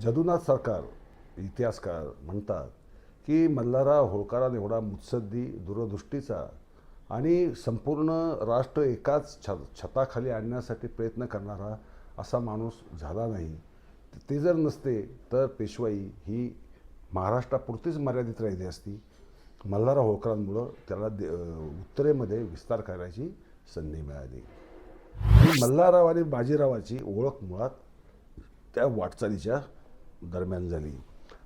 जदुनाथ सरकार इतिहासकार म्हणतात की मल्हारराव होळकरांना एवढा मुत्सद्दी दूरदृष्टीचा आणि संपूर्ण राष्ट्र एकाच छ छताखाली आणण्यासाठी प्रयत्न करणारा असा माणूस झाला नाही. ते जर नसते तर पेशवाई ही महाराष्ट्रापुरतीच मर्यादित राहिली असती. मल्हारा होळकरांमुळं त्याला दे उत्तरेमध्ये विस्तार करायची संधी मिळाली. मल्हारराव आणि बाजीरावाची ओळख मुळात त्या वाटचालीच्या दरम्यान झाली.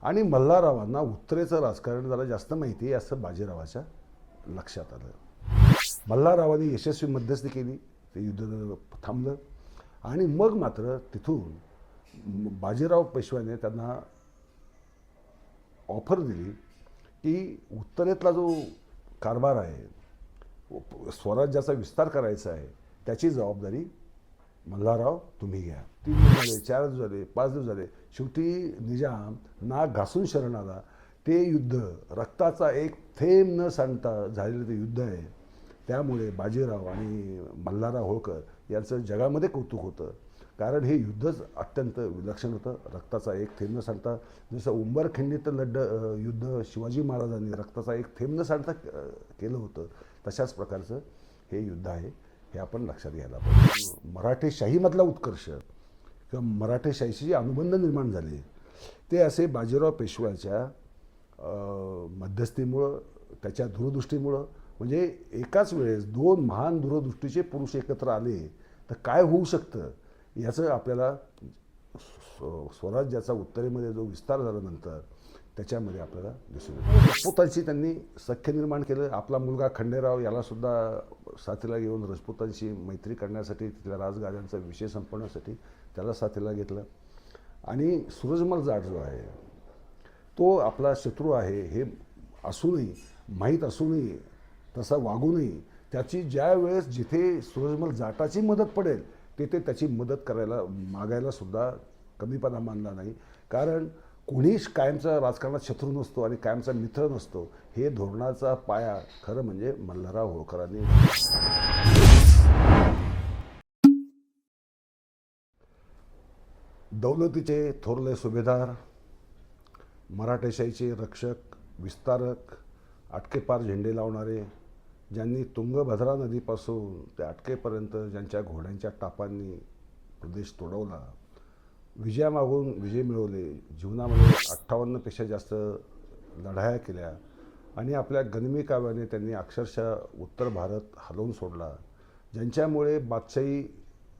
आणि मल्हाररावांना उत्तरेचं राजकारण जरा जास्त माहिती आहे असं बाजीरावाच्या लक्षात आलं. मल्हाररावांनी यशस्वी मध्यस्थी केली ते युद्ध थांबलं. आणि मग मात्र तिथून बाजीराव पेशव्याने त्यांना ऑफर दिली की उत्तरेतला जो कारभार आहे स्वराज्याचा विस्तार करायचा आहे त्याची जबाबदारी मल्हारराव तुम्ही घ्या. तीन दिवस झाले चार दिवस झाले पाच दिवस झाले शेवटी निजाम ना घासून शरण आला ते युद्ध रक्ताचा एक थेंब न सांडता झालेलं ते युद्ध आहे. त्यामुळे बाजीराव आणि मल्हारराव होळकर यांचं जगामध्ये कौतुक होतं. कारण हे युद्धच अत्यंत विलक्षण होतं. रक्ताचा एक थेंब न सांडता जसं उंबरखिंडीत लढ युद्ध शिवाजी महाराजांनी रक्ताचा एक थेंब न सांडता केलं होतं तशाच प्रकारचं हे युद्ध आहे हे आपण लक्षात घ्यायला पाहिजे. मराठेशाहीमधला उत्कर्ष किंवा मराठेशाहीशी जे अनुबंध निर्माण झाले. ते असे बाजीराव पेशव्याच्या मध्यस्थीमुळं त्याच्या दूरदृष्टीमुळं म्हणजे एकाच वेळेस दोन महान दूरदृष्टीचे पुरुष एकत्र आले तर काय होऊ शकतं? याचं आपल्याला स्व- स्वराज्याचा उत्तरेमध्ये जो विस्तार झाल्यानंतर त्याच्यामध्ये आपल्याला दिसून येतो. राजपुतांशी त्यांनी सख्य निर्माण केलं. आपला मुलगा खंडेराव यालासुद्धा साथीला घेऊन राजपुतांशी मैत्री करण्यासाठी तिथल्या राजगाद्यांचा विषय संपवण्यासाठी त्याला साथीला घेतलं. आणि सूरजमल जाट जो आहे तो आपला शत्रू आहे हे असूनही माहीत असूनही तसा वागूनही त्याची ज्या वेळेस जिथे सूरजमल जाटाची मदत पडेल तिथे त्याची मदत करायला मागायला सुद्धा कमीपणा मानला नाही. कारण कोणीच कायमचा राजकारणात शत्रू नसतो आणि कायमचा मित्र नसतो. हे धोरणाचा पाया खरं म्हणजे मल्हारराव होळकरांनी. दौलतीचे थोरले सुभेदार मराठेशाहीचे रक्षक विस्तारक अटकेपार झेंडे लावणारे ज्यांनी तुंगभद्रा नदीपासून ते अटकेपर्यंत ज्यांच्या घोड्यांच्या टापांनी प्रदेश तोडवला. विजयामागून विजय मिळवले जीवनामध्ये अठ्ठावन्नपेक्षा जास्त लढाया केल्या आणि आपल्या गनिमी काव्याने त्यांनी अक्षरशः उत्तर भारत हलवून सोडला ज्यांच्यामुळे बादशाही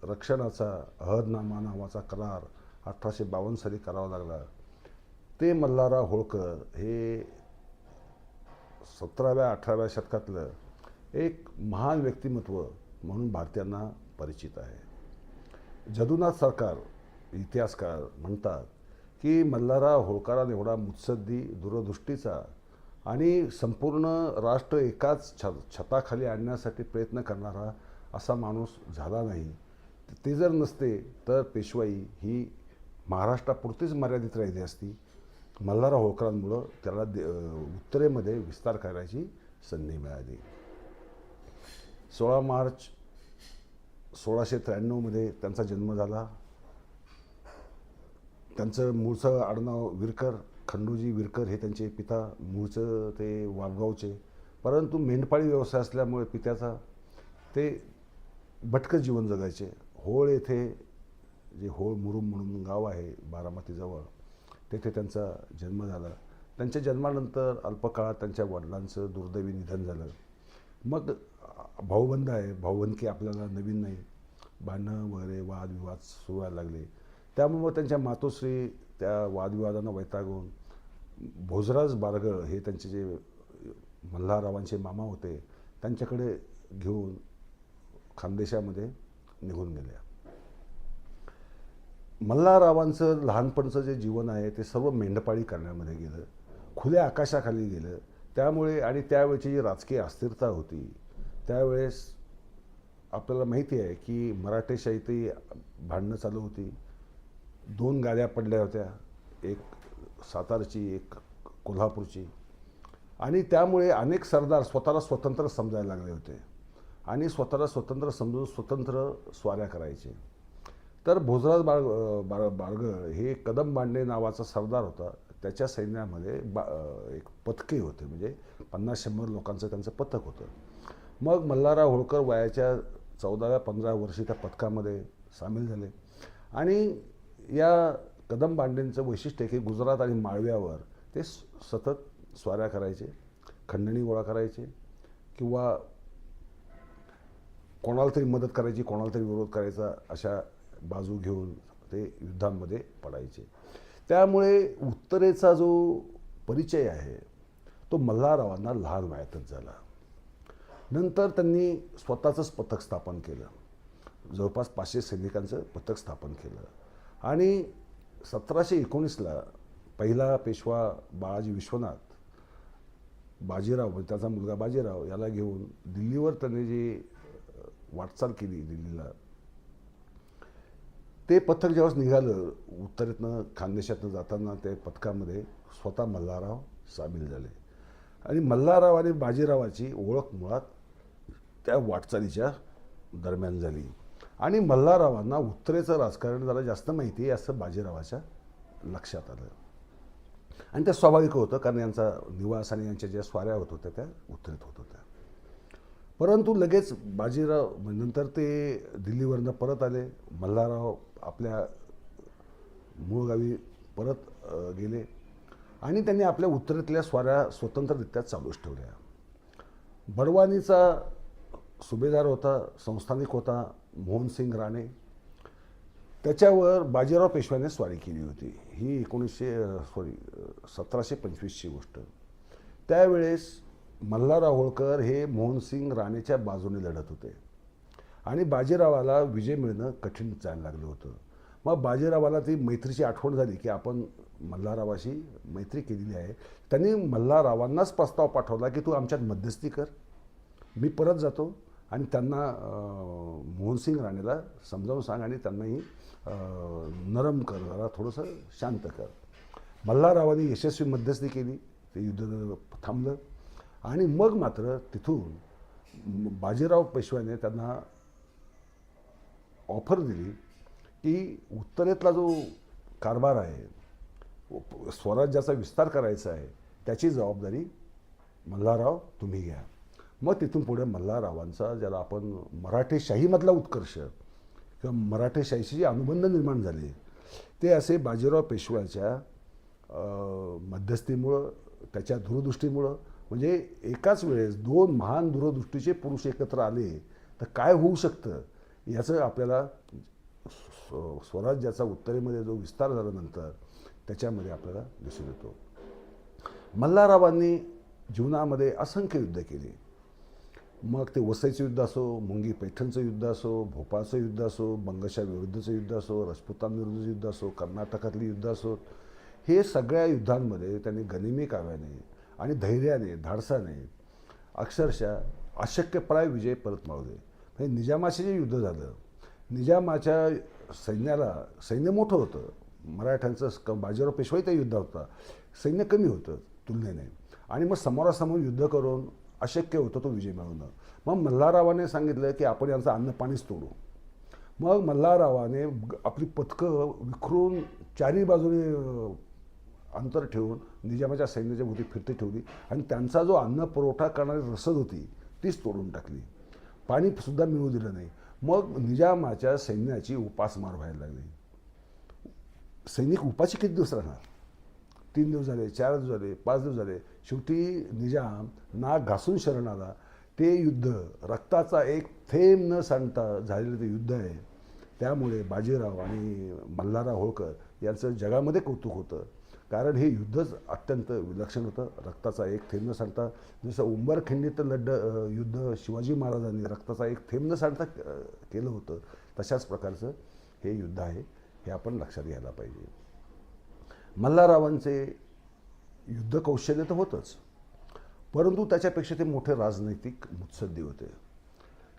रक्षणाचा अहदनामा नावाचा करार अठराशे बावन्न साली करावा लागला. ते मल्हारराव होळकर हे सतराव्या अठराव्या शतकातलं एक महान व्यक्तिमत्व म्हणून भारतीयांना परिचित आहे. जदुनाथ सरकार इतिहासकार म्हणतात की मल्हारा होळकरांना एवढा मुत्सद्दी दूरदृष्टीचा आणि संपूर्ण राष्ट्र एकाच छ छताखाली आणण्यासाठी प्रयत्न करणारा असा माणूस झाला नाही. ते जर नसते तर पेशवाई ही महाराष्ट्रापुरतीच मर्यादित राहिली असती. मल्हारराव होळकरांमुळं त्याला दे उत्तरेमध्ये विस्तार करायची संधी मिळाली. सोळा मार्च सोळाशे त्र्याण्णवमध्ये त्यांचा जन्म झाला. त्यांचं मूळचं आडनाव विरकर खंडूजी विरकर हे त्यांचे पिता मूळचं ते वावगावचे परंतु मेंढपाळी व्यवसाय असल्यामुळे पित्याचा ते भटकं जीवन जगायचे. होळ येथे जे होळ मुरुम म्हणून गाव आहे बारामतीजवळ तेथे त्यांचा जन्म झाला. त्यांच्या जन्मानंतर अल्पकाळात त्यांच्या वडिलांचं दुर्दैवी निधन झालं. मग भाऊबंद आहे. भाऊबंदकी आपल्याला नवीन नाही. भांडणं वगैरे वादविवाद सुरू व्हायला लागले. त्यामुळे मग त्यांच्या मातोश्री त्या वादविवादांना वैतागून भोजराज बारगळ हे त्यांचे जे मल्हाररावांचे मामा होते त्यांच्याकडे घेऊन खानदेशामध्ये निघून गेल्या मल्हाररावांचं लहानपणचं जे जीवन आहे ते सर्व मेंढपाळी करण्यामध्ये गेलं. खुल्या आकाशाखाली गेलं. त्यामुळे आणि त्यावेळची जी राजकीय अस्थिरता होती त्यावेळेस आपल्याला माहिती आहे की मराठेशाहीतही भांडणं चालू होती. दोन गाड्या पडल्या होत्या. एक सातारची एक कोल्हापूरची. आणि त्यामुळे अनेक सरदार स्वतःला स्वतंत्र समजायला लागले होते. आणि स्वतःला स्वतंत्र समजून स्वतंत्र स्वाऱ्या करायचे. तर भोजराज बाळ बाळ बाळगळ हे कदम बांडे नावाचा सरदार होता. त्याच्या सैन्यामध्ये बा एक पथके होते. म्हणजे पन्नास शंभर लोकांचं त्यांचं पथक होतं. मग मल्हारराव होळकर वयाच्या चौदाव्या पंधरा वर्षी त्या पथकामध्ये सामील झाले. आणि या कदम बांडेंचं वैशिष्ट्य आहे की गुजरात आणि माळव्यावर ते स- सतत स्वाऱ्या करायचे खंडणी गोळा करायचे किंवा कोणाला तरी मदत करायची कोणाला तरी विरोध करायचा अशा बाजू घेऊन ते युद्धांमध्ये पडायचे. त्यामुळे उत्तरेचा जो परिचय आहे तो मल्हाररावांना लहान वयातच झाला. नंतर त्यांनी स्वतःचंच पथक स्थापन केलं. जवळपास पाचशे सैनिकांचं पथक स्थापन केलं. आणि सतराशे एकोणीसला पहिला पेशवा बाळाजी विश्वनाथ बाजीराव म्हणजे त्याचा मुलगा बाजीराव याला घेऊन दिल्लीवर त्याने जी वाटचाल केली दिल्लीला ते पथक जेव्हाच निघालं उत्तरेतनं खानदेशातनं जाताना ते पथकामध्ये स्वतः मल्हारराव सामील झाले. आणि मल्हारराव आणि बाजीरावाची ओळख मुळात त्या वाटचालीच्या दरम्यान झाली. आणि मल्हाररावांना उत्तरेचं राजकारण जरा जास्त माहिती आहे असं बाजीरावाच्या लक्षात आलं. आणि ते स्वाभाविक होतं कारण यांचा निवास आणि यांच्या ज्या स्वाऱ्या होत होत्या त्या उत्तरेत होत होत्या. परंतु लगेच बाजीराव नंतर ते दिल्लीवरनं परत आले. मल्हारराव आपल्या मूळ गावी परत गेले. आणि त्यांनी आपल्या उत्तरेतल्या स्वाऱ्या स्वतंत्ररित्या चालूच ठेवल्या. बडवानीचा सुभेदार होता संस्थानिक होता. मोहनसिंग राणे. त्याच्यावर बाजीराव पेशव्याने स्वारी केली होती. ही एकोणीसशे सॉरी सतराशे पंचवीसची गोष्ट. त्यावेळेस मल्हारराव होळकर हे मोहनसिंग राणेच्या बाजूने लढत होते. आणि बाजीरावाला विजय मिळणं कठीण जायला लागलं होतं. मग बाजीरावाला ती मैत्रीची आठवण झाली की आपण मल्हाररावाशी मैत्री केलेली आहे. त्यांनी मल्हाररावांनाच प्रस्ताव पाठवला की तू आमच्यात मध्यस्थी कर. मी परत जातो आणि त्यांना मोहनसिंग राणेला समजावून सांग आणि त्यांनाही नरम कर जरा थोडंसं शांत कर. मल्हाररावांनी यशस्वी मध्यस्थी केली ते युद्ध थांबलं. आणि मग मात्र तिथून बाजीराव पेशव्याने त्यांना ऑफर दिली की उत्तरेतला जो कारभार आहे स्वराज्याचा विस्तार करायचा आहे त्याची जबाबदारी मल्हारराव तुम्ही घ्या. मग तिथून पुढे मल्हाररावांचा ज्याला आपण मराठेशाहीमधला उत्कर्ष किंवा मराठेशाहीशी जे अनुबंध निर्माण झाले ते असे बाजीराव पेशव्याच्या मध्यस्थीमुळं त्याच्या दूरदृष्टीमुळं म्हणजे एकाच वेळेस दोन महान दूरदृष्टीचे पुरुष एकत्र आले तर काय होऊ शकतं? याचं आपल्याला स्व- स्वराज्याचा उत्तरेमध्ये जो विस्तार झाल्यानंतर त्याच्यामध्ये आपल्याला दिसून येतो. मल्हाररावांनी जीवनामध्ये असंख्य युद्ध केली. मग ते वसईचं युद्ध असो मुंगी पैठणचं युद्ध असो भोपाळचं युद्ध असो बंगशा विरुद्धचं युद्ध असो राजपुतांविरुद्धचं युद्ध असो कर्नाटकातली युद्ध असो हे सगळ्या युद्धांमध्ये त्यांनी गनिमी काव्याने आणि धैर्याने धाडसाने अक्षरशः अशक्यप्राय विजय परत मिळवले. म्हणजे निजामाचे जे युद्ध झालं निजामाच्या सैन्याला सैन्य मोठं होतं. मराठ्यांचं क- बाजीराव पेशवाई त्या युद्ध होता. सैन्य कमी होतं तुलनेने. आणि मग समोरासमोर युद्ध करून अशक्य होतं तो विजय मिळवणं. मग मल्हाररावाने सांगितलं की आपण यांचं अन्न पाणीच तोडू. मग मल्हाररावाने आपली पथकं विखरून चारी बाजूने अंतर ठेवून निजामाच्या सैन्याच्या भोवती फिरते ठेवली आणि त्यांचा जो अन्न पुरवठा करणारी रसद होती तीच तोडून टाकली. पाणीसुद्धा मिळू दिलं नाही. मग निजामाच्या सैन्याची उपासमार व्हायला लागली. सैनिक उपाशी किती दिवस राहणार? तीन दिवस झाले चार दिवस झाले पाच दिवस झाले. शेवटी निजाम नाक घासून शरण आला ते युद्ध रक्ताचा एक थेंब न सांडता झालेलं ते युद्ध आहे. त्यामुळे बाजीराव आणि मल्हारराव होळकर यांचं जगामध्ये कौतुक होतं. कारण हे युद्धच अत्यंत विलक्षण होतं. रक्ताचा एक थेंब न सांडता जसं उंबरखिंडीत लढ युद्ध शिवाजी महाराजांनी रक्ताचा एक थेंब न सांडता केलं होतं तशाच प्रकारचं हे युद्ध आहे हे आपण लक्षात घ्यायला पाहिजे. मल्हाररावांचे युद्ध कौशल्य तर होतंच. परंतु त्याच्यापेक्षा ते मोठे राजनैतिक मुत्सद्दी होते.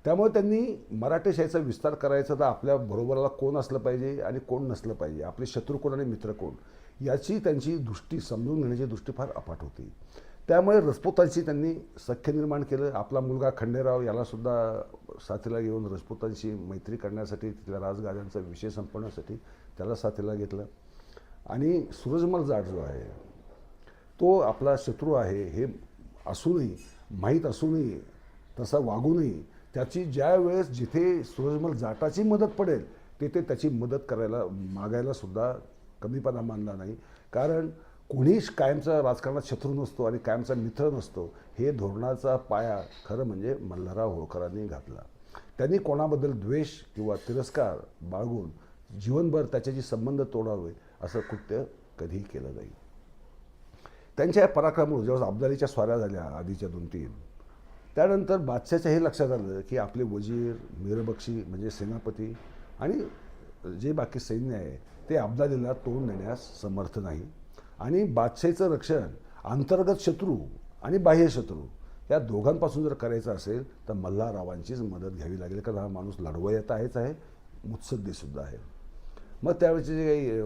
त्यामुळे त्यांनी मराठेशाहीचा विस्तार करायचा तर आपल्या बरोबराला कोण असलं पाहिजे आणि कोण नसलं पाहिजे? आपले शत्रू कोण आणि मित्र कोण? याची त्यांची दृष्टी समजून घेण्याची दृष्टी फार अफाट होती. त्यामुळे रजपूतांशी त्यांनी सख्य निर्माण केलं. आपला मुलगा खंडेराव यालासुद्धा साथीला घेऊन रजपूतांशी मैत्री करण्यासाठी तिथल्या राजगाद्यांचा विषय संपवण्यासाठी त्याला साथीला घेतलं. आणि सूरजमल जाट जो आहे तो आपला शत्रू आहे हे असूनही माहीत असूनही तसा वागूनही त्याची ज्या वेळेस जिथे सूरजमल जाटाची मदत पडेल तिथे त्याची मदत करायला मागायला सुद्धा कमीपणा मानला नाही. कारण कोणीच कायमचा राजकारणात शत्रू नसतो आणि कायमचा मित्र नसतो हे धोरणाचा पाया खरं म्हणजे मल्हारराव होळकरांनी घातला. त्यांनी कोणाबद्दल द्वेष किंवा तिरस्कार बाळगून जीवनभर त्याच्याशी संबंध तोडावे असं कृत्य कधीही केलं नाही. त्यांच्या या पराक्रमामुळे जेव्हा अब्दालीच्या स्वाऱ्या झाल्या आधीच्या दोन तीन त्यानंतर बादशाच्या हे लक्षात आलं की आपले वजीर मीरबक्षी म्हणजे सेनापती आणि जे बाकी सैन्य आहे ते अब्दालीला तोंड देण्यास समर्थ नाही. आणि बादशाहीचं रक्षण अंतर्गत शत्रू आणि बाह्य शत्रू या दोघांपासून जर करायचं असेल तर मल्हाररावांचीच मदत घ्यावी लागेल कारण हा माणूस लढवयता आहेच आहे मुत्सद्दीसुद्धा आहे. मग त्यावेळेचे जे काही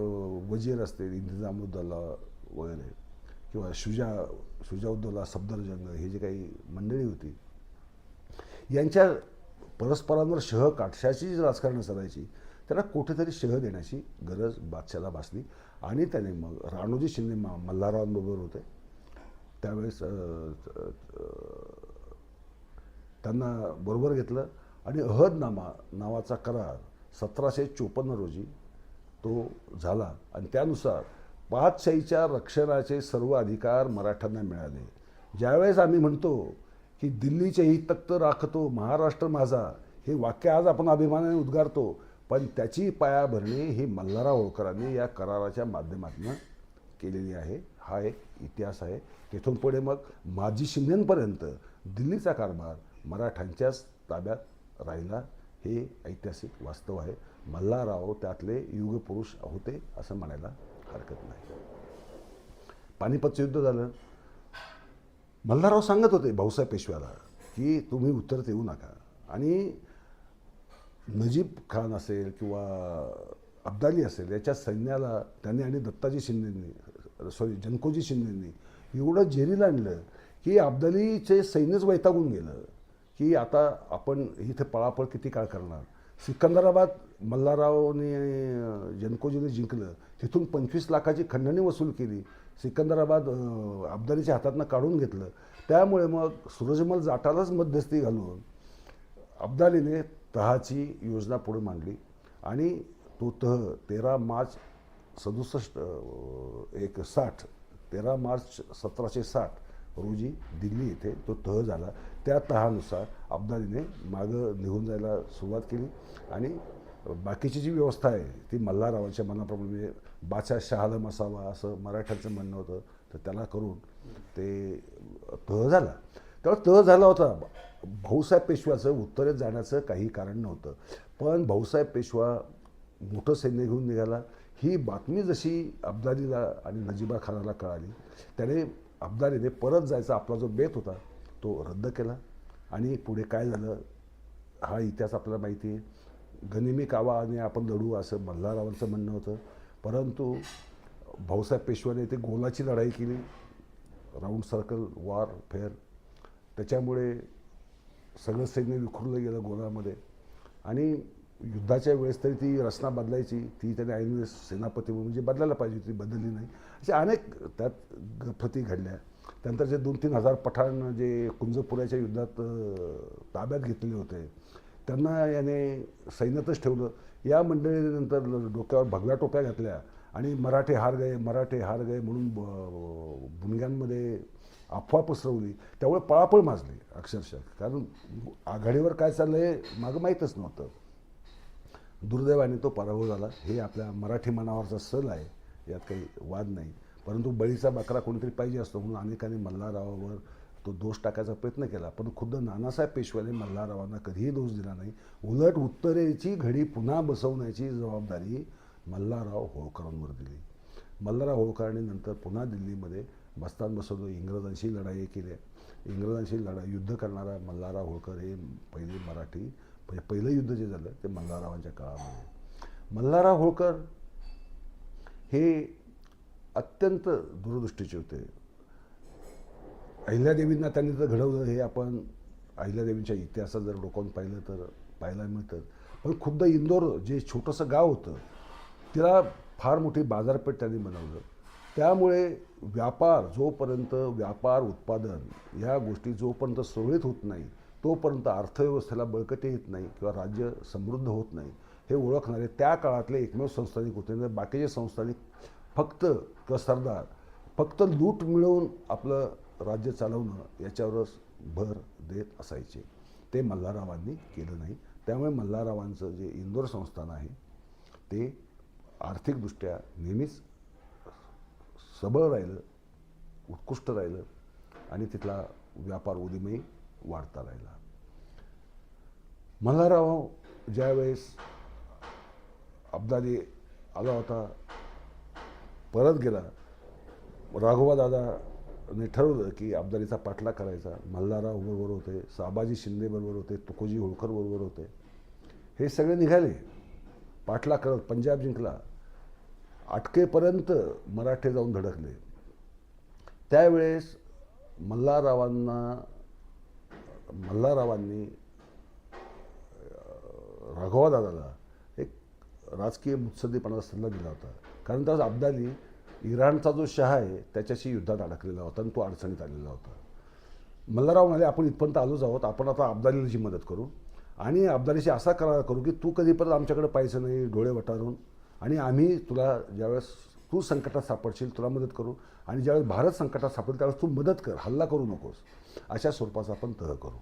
वजीर असतील इंतजामुद्दौला वगैरे किंवा शुजा शुजाउद्दौला सफदरजंग हे जे काही मंडळी होती यांच्या परस्परांवर शह काठशाची जी राजकारण चालायची त्यांना कुठेतरी शह देण्याची गरज बादशाला भासली. आणि त्याने मग राणोजी शिंदे मा मल्हाररावांबरोबर होते. त्यावेळेस त्यांना बरोबर घेतलं. आणि अहदनामा नावाचा करार सतराशे चोपन्न रोजी तो झाला. आणि त्यानुसार पाचशाहीच्या रक्षणाचे सर्व अधिकार मराठ्यांना मिळाले. ज्यावेळेस आम्ही म्हणतो की दिल्लीचे ही तख्त राखतो महाराष्ट्र माझा हे वाक्य आज आपण अभिमानाने उद्गारतो पण त्याची पायाभरणी ही मल्हारराव होळकरांनी या कराराच्या माध्यमातून केलेली आहे. हा एक इतिहास आहे. तिथून पुढे मग माजी शिंदेपर्यंत दिल्लीचा कारभार मराठ्यांच्याच ताब्यात राहिला. हे ऐतिहासिक वास्तव आहे. मल्हारराव त्यातले युगपुरुष होते असं म्हणायला हरकत नाही. पानिपतचं युद्ध झालं. मल्हारराव सांगत होते भाऊसाहेब पेशव्याला की तुम्ही उत्तर देऊ नका. आणि नजीब खान असेल किंवा अब्दाली असेल याच्या सैन्याला त्यांनी आणि दत्ताजी शिंदेंनी सॉरी जनकोजी शिंदेंनी एवढं जेरीला आणलं की अब्दालीचे सैन्यच वैतागून गेलं की आता आपण इथे पळापळ किती काळ करणार? सिकंदराबाद मल्हाररावने जनकोजीने जिंकलं. तिथून पंचवीस लाखाची खंडणी वसूल केली. सिकंदराबाद अब्दालीच्या हातातनं काढून घेतलं. त्यामुळे मग सूरजमल जाटालाच मध्यस्थी घालून अब्दालीने तहाची योजना पुढे मांडली. आणि तो तह तेरा मार्च सदुसष्ट एक साठ तेरा मार्च सतराशे साठ रोजी दिल्ली येथे तो तह झाला. त्या तहानुसार अब्दालीने मागं निघून जायला सुरुवात केली. आणि बाकीची जी व्यवस्था आहे ती मल्हारावांच्या मनाप्रमाणे म्हणजे बाचा शहालम असावा असं मराठ्यांचं म्हणणं होतं तर त्याला करून ते तह झाला. त्यावर तह झाला होता. भाऊसाहेब पेशव्याचं उत्तरेत जाण्याचं काही कारण नव्हतं. पण भाऊसाहेब पेशवा मोठं सैन्य घेऊन निघाला. ही बातमी जशी अब्दालीला आणि नजीबा खानाला कळाली त्याने अब्दालीने परत जायचा आपला जो बेत होता तो रद्द केला. आणि पुढे काय झालं? हा इतिहास आपल्याला माहिती आहे. गनिमी कावा आणि आपण लढू असं मल्हाररावांचं म्हणणं होतं. परंतु भाऊसाहेब पेशव्याने ते गोलाची लढाई केली. राऊंड सर्कल वॉर फेअर त्याच्यामुळे सगळं सैन्य विखुरलं गेलं गोलामध्ये. आणि युद्धाच्या वेळेस तरी ती रचना बदलायची. ती त्याने ऐनवेळेस सेनापती म्हणजे बदलायला पाहिजे ती बदलली नाही. अशा अनेक त्यात गफती घडल्या. त्यानंतर जे दोन तीन हजार पठाण जे कुंजपुऱ्याच्या युद्धात ताब्यात घेतलेले होते त्यांना याने सैन्यातच ठेवलं. या मंडळीनंतर डोक्यावर भगव्या टोप्या घातल्या आणि मराठे हार गए मराठे हार गए म्हणून ब- बुनग्यांमध्ये अफवा पसरवली. त्यामुळे पळापळ माजली अक्षरशः. कारण आघाडीवर काय चाललं आहे मागं माहीतच नव्हतं. दुर्दैवाने तो पराभव झाला. हे आपल्या मराठी मनावरचा सल आहे. यात काही वाद नाही. परंतु बळीचा बकरा कोणीतरी पाहिजे असतो म्हणून अनेकांनी मल्हाररावावर तो दोष टाकायचा प्रयत्न केला. पण खुद्द नानासाहेब पेशव्याने मल्हाररावांना कधीही दोष दिला नाही. उलट उत्तरेची घडी पुन्हा बसवण्याची जबाबदारी मल्हारराव होळकरांवर दिली. मल्हारराव होळकरांनी नंतर पुन्हा दिल्लीमध्ये बस्तान बसवलं. इंग्रजांशी लढाई केल्या इंग्रजांशी लढाई युद्ध करणारा मल्हारराव होळकर हे पहिले मराठी म्हणजे पहिलं युद्ध जे झालं ते मल्हाररावांच्या काळामध्ये. मल्हारराव होळकर हे अत्यंत दूरदृष्टीचे होते. अहिल्यादेवींना त्यांनी जर घडवलं हे आपण अहिल्यादेवींच्या इतिहासात जर डोकावून पाहिलं तर पाहायला मिळतं. पण खुद्द इंदोर जे छोटंसं गाव होतं तिला फार मोठी बाजारपेठ त्यांनी बनवलं. त्यामुळे व्यापार जोपर्यंत व्यापार उत्पादन ह्या गोष्टी जोपर्यंत सुरळीत होत नाही तोपर्यंत अर्थव्यवस्थेला बळकटी येत नाही किंवा राज्य समृद्ध होत नाही हे ओळखणारे त्या काळातले एकमेव संस्थानिक होते. बाकीचे संस्थानिक फक्त किंवा सरदार फक्त लूट मिळवून आपलं राज्य चालवणं याच्यावरच भर देत असायचे. ते मल्हाररावांनी केलं नाही. त्यामुळे मल्हाररावांचं जे इंदोर संस्थान आहे ते आर्थिकदृष्ट्या नेहमीच सबळ राहिलं उत्कृष्ट राहिलं आणि तिथला व्यापार उदिमही वाढता राहिला. मल्हारराव ज्यावेळेस अब्दाली आला होता परत गेला. राघोबा दादाने ठरवलं की आबदारीचा पाठला करायचा. मल्हारराव बरोबर होते साबाजी शिंदे बरोबर होते तुकोजी होळकर बरोबर होते. हे सगळे निघाले. पाठला करत पंजाब जिंकला. अटकेपर्यंत मराठे जाऊन धडकले. त्यावेळेस मल्हाररावांना मल्हाररावांनी राघवा दादाला राजकीय मुत्सद्दीपणाचा सल्ला दिला होता. कारण त्याच अब्दाली इराणचा जो शहा आहे त्याच्याशी युद्धात अडकलेला होता आणि तो अडचणीत आलेला होता. मल्हारराव म्हणाले आपण इथपर्यंत आलोच आहोत आपण आता अब्दालीची मदत करू. आणि अब्दालीशी असा करार करू की तू कधी परत आमच्याकडे पाहायचं नाही डोळे वटारून. आणि आम्ही तुला ज्यावेळेस तू संकटात सापडशील तुला मदत करू. आणि ज्यावेळेस भारत संकटात सापडेल त्यावेळेस तू मदत कर हल्ला करू नकोस. अशा स्वरूपाचा आपण तह करू.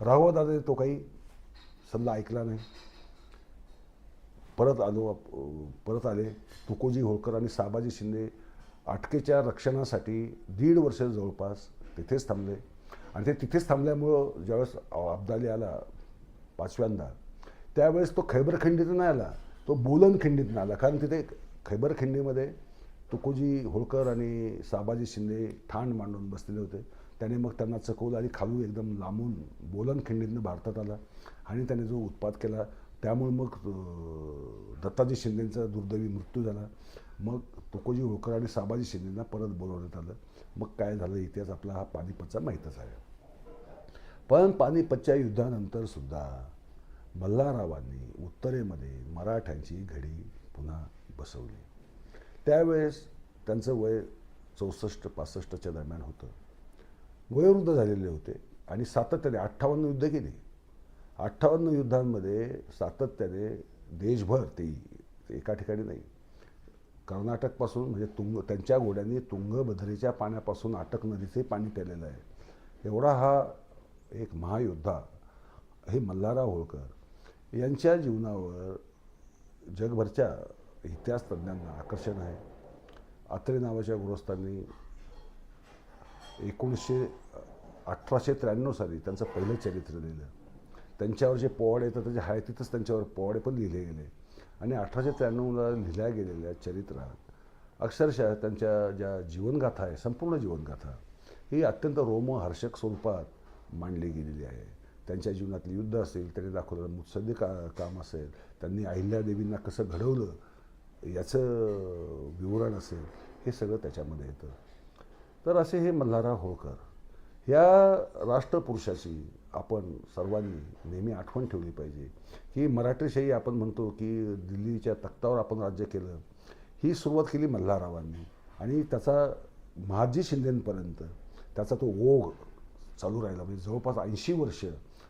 राघवदादा तो काही सल्ला ऐकला नाही. परत आलो परत आले. तुकोजी होळकर आणि साबाजी शिंदे अटकेच्या रक्षणासाठी दीड वर्ष जवळपास तिथेच थांबले. आणि ते तिथेच थांबल्यामुळं ज्यावेळेस अब्दाली आला पाचव्यांदा त्यावेळेस तो खैबरखिंडीतून नाही आला तो बोलन खिंडीतून आला. कारण तिथे खैबर खिंडीमध्ये तुकोजी होळकर आणि साबाजी शिंदे ठाण मांडून बसलेले होते. त्याने मग त्यांना चकवलं आणि खालून एकदम लांबून बोलन खिंडीतनं भारतात आला. आणि त्याने जो उत्पाद केला त्यामुळे मग दत्ताजी शिंदेंचा दुर्दैवी मृत्यू झाला. मग तुकोजी होळकर आणि साबाजी शिंदेंना परत बोलवण्यात आलं. मग काय झालं? इतिहास आपला हा पानिपतचा माहीतच आहे. पण पानिपतच्या युद्धानंतर सुद्धा मल्हाररावांनी उत्तरेमध्ये मराठ्यांची घडी पुन्हा बसवली. त्यावेळेस त्यांचं वय चौसष्ट पासष्टच्या दरम्यान होतं. वयोवृद्ध झालेले होते आणि सातत्याने अठ्ठावन्न युद्ध केली. अठ्ठावन्न युद्धांमध्ये सातत्याने देशभर ते एका ठिकाणी नाही कर्नाटकपासून म्हणजे तुंग त्यांच्या घोड्यांनी तुंगभद्रेच्या पाण्यापासून आटक नदीचे पाणी प्यालेलं आहे. एवढा हा एक महायोद्धा हे मल्हारराव होळकर यांच्या जीवनावर जगभरच्या इतिहास तज्ज्ञांना आकर्षण आहे. आत्रे नावाच्या गृहस्थांनी एकोणीसशे अठराशे त्र्याण्णव साली त्यांचं पहिलं चरित्र लिहिलं. त्यांच्यावर जे पोवाडे येतात त्याच्या हयातीतच त्यांच्यावर पोवाडे पण लिहिले गेले. आणि अठराशे त्र्याण्णवला लिहिल्या गेलेल्या चरित्रात अक्षरशः त्यांच्या ज्या जीवनगाथा आहे संपूर्ण जीवनगाथा ही अत्यंत रोमहर्षक स्वरूपात मांडली गेलेली आहे. त्यांच्या जीवनातले युद्ध असेल त्यांनी दाखवलेलं मुत्सद्य का काम असेल त्यांनी अहिल्यादेवींना कसं घडवलं याचं विवरण असेल हे सगळं त्याच्यामध्ये येतं. तर असे हे मल्हारराव होळकर ह्या राष्ट्रपुरुषाची आपण सर्वांनी नेहमी आठवण ठेवली पाहिजे. की मराठीशाही आपण म्हणतो की दिल्लीच्या तख्तावर आपण राज्य केलं. ही सुरुवात केली मल्हाररावांनी आणि त्याचा महाजी शिंदेपर्यंत त्याचा तो ओघ चालू राहिला. म्हणजे जवळपास ऐंशी वर्ष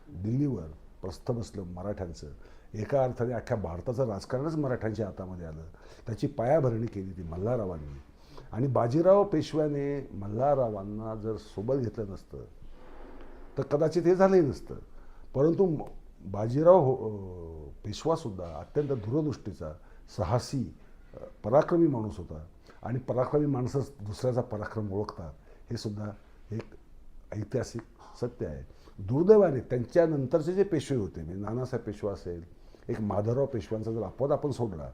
दिल्लीवर प्रस्थ बसलं मराठ्यांचं. एका अर्थाने अख्ख्या भारताचं राजकारणच मराठ्यांच्या हातामध्ये आलं. त्याची पायाभरणी केली ती मल्हाररावांनी आणि बाजीराव पेशव्याने मल्हाररावांना जर सोबत घेतलं नसतं तर कदाचित हे झालंही नसतं. परंतु म- बाजीराव हो पेशवासुद्धा अत्यंत दूरदृष्टीचा साहसी पराक्रमी माणूस होता. आणि पराक्रमी माणसंच दुसऱ्याचा पराक्रम ओळखतात हे सुद्धा एक ऐतिहासिक सत्य आहे. दुर्दैवाने त्यांच्यानंतरचे जे पेशवे होते म्हणजे नानासाहेब पेशवा असेल एक माधवराव पेशव्यांचा जर अपवाद आपण सोडला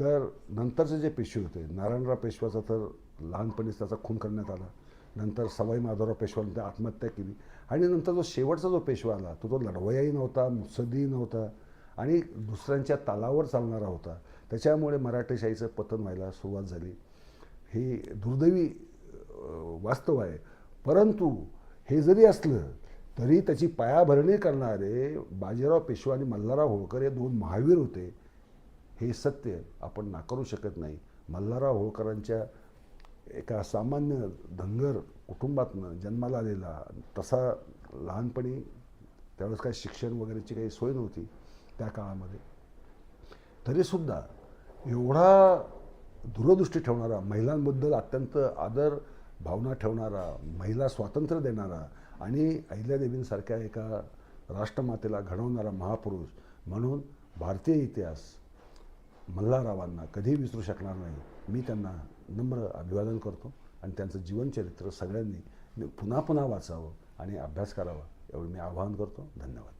तर नंतरचे जे पेशवे होते नारायणराव पेशवाचा तर लहानपणीच त्याचा खून करण्यात आला. नंतर सवाई माधवराव पेशवाने आत्महत्या केली. आणि नंतर जो शेवटचा जो पेशवा आला तो तो लढवयाही नव्हता मुत्सदीही नव्हता आणि दुसऱ्यांच्या तालावर चालणारा होता. त्याच्यामुळे मराठेशाहीचं पतन व्हायला सुरुवात झाली. हे दुर्दैवी वास्तव आहे. परंतु हे जरी असलं तरी त्याची पायाभरणी करणारे बाजीराव पेशवा आणि मल्हारराव होळकर हे दोन महावीर होते. हे सत्य आपण नाकारू शकत नाही. मल्हारराव होळकरांच्या एका सामान्य धनगर कुटुंबातनं जन्माला आलेला तसा लहानपणी त्यावेळेस काही शिक्षण वगैरेची काही सोय नव्हती त्या काळामध्ये. तरीसुद्धा एवढा दूरदृष्टी ठेवणारा महिलांबद्दल अत्यंत आदर भावना ठेवणारा महिला स्वातंत्र्य देणारा आणि अहिल्यादेवींसारख्या एका राष्ट्रमातेला घडवणारा महापुरुष म्हणून भारतीय इतिहास मल्हाररावांना कधीही विसरू शकणार नाही. मी त्यांना नम्र अभिवादन करतो आणि त्यांचं जीवनचरित्र सगळ्यांनी पुन्हा पुन्हा वाचावं आणि अभ्यास करावा एवढं मी आवाहन करतो. धन्यवाद.